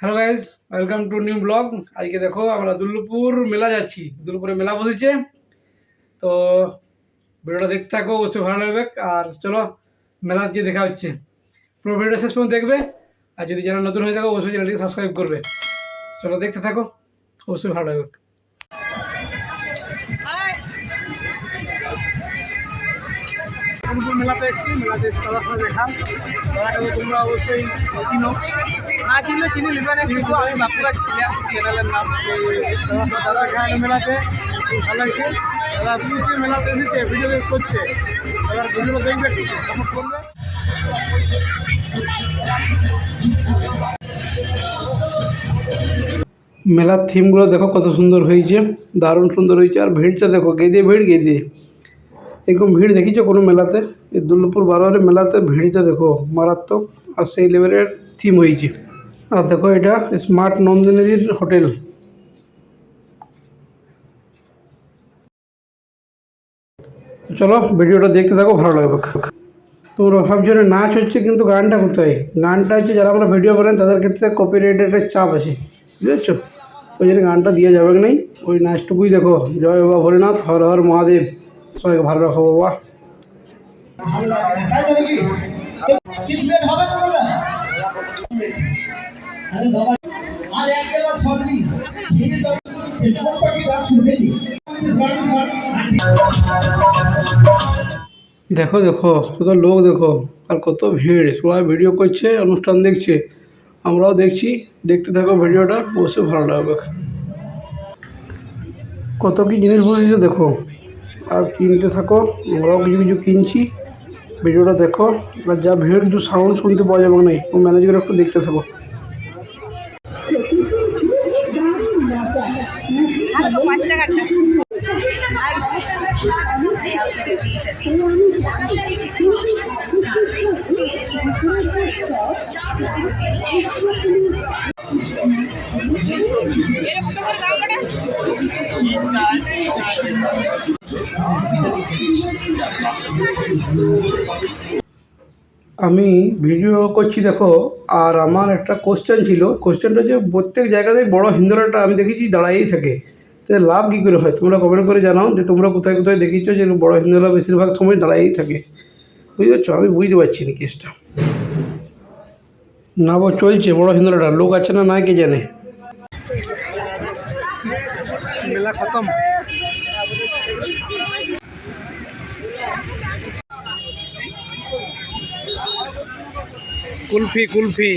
Hello guys welcome to new blog আজকে দেখো আমরা দুর্লপুর মেলা যাচ্ছি। দুর্লপুরে মেলা বসেছে। তো ভিডিওটা দেখতে থাকো, অবশ্যই ভালো লাগবে। আর চলো মেলা যে দেখা হচ্ছে। পুরো ভিডিওটা শেষ পর্যন্ত দেখবে। আর যদি চ্যানেল নতুন হয়ে থাকো, অবশ্যই চ্যানেলটিকে সাবস্ক্রাইব করবে। চলো দেখতে থাকো, অবশ্যই ভালো লাগবে। দুর্লপুর মেলাতে এসেছি, মেলাতে এসে তাদের সাথে দেখান তারাকে তো তোমরা অবশ্যই চিনো। না চিনলে চিনি লিবে না কিন্তু আমি বাঁকুড়ার ছিলাম চ্যানেলের নাম। দাদা এখানে মেলাতে। খুব ভালো লাগছে। দাদা যে মেলাতে এসেছে ভিডিও করছে দাদার ভিডিওটা দেখবে সাপোর্ট মেলার থিমগুলো দেখো কত সুন্দর হয়েছে। দারুণ সুন্দর হয়েছে। আর ভিড়টা দেখো, গেদে ভিড়, গেদে। এরকম ভিড় দেখিছো কোনো মেলাতে? এই দুর্লভপুর বারোয়ারি মেলাতে ভিড়টা দেখো, মারাত্মক। আর সেই লেভেলের থিম হয়েছে। আর দেখো এটা স্মার্ট নন্দিনীর হোটেল চলো ভিডিওটা দেখতে থাকো, ভালো লাগবে। তোমরা ভাবছ না নাচ হচ্ছে, কিন্তু গানটা কোথায়? গানটা হচ্ছে যারা আমরা ভিডিও বানাই, তাদের ক্ষেত্রে কপিরাইটের একটা চাপ আছে। বুঝেছ? ওই জন্য গানটা দিয়ে যাবে কি নাই? ওই নাচটুকুই দেখো। জয় বাবা ভোলেনাথ, হর হর মহাদেব। সবাইকে ভালো রাখো, বাবা। দেখো দেখো কত লোক, দেখো। আর কত ভিড়। সবাই ভিডিও করছে, অনুষ্ঠান দেখছে। আমরাও দেখছি। দেখতে থাকো ভিডিওটা, অবশ্যই ভালো লাগবে। কত কি জিনিস বলেছে দেখো। আর কিনতে থাকো আমরাও কিছু কিছু কিনছি। ভিডিওটা দেখো, আর যা ভিড় কিছু সাউন্ড শুনতে পাওয়া যাবে না ও ম্যানেজ একটু দেখতে থাকো। আমি ভিডিও করছি, দেখো, আর আমার একটা কোশ্চেন ছিল। কোশ্চেনটা যে প্রত্যেক জায়গাতেই বড় হিন্দুরাটা আমি দেখেছি দাঁড়াইয়েই থাকে। তো লাভ কী করে হয়? তোমরা কমেন্ট করে জানাও যে তোমরা কোথায় কোথায় দেখেছ যে বড় হিন্দুরা বেশিরভাগ সময় দাঁড়াইয়েই থাকে। বুঝতে পারছ আমি বুঝতে পারছি না কেসটা। না চলছে। বড় হিন্দুরাটা লোক আছে না নাই কে জানে? মেলা খতম। কুলফি কুলফি।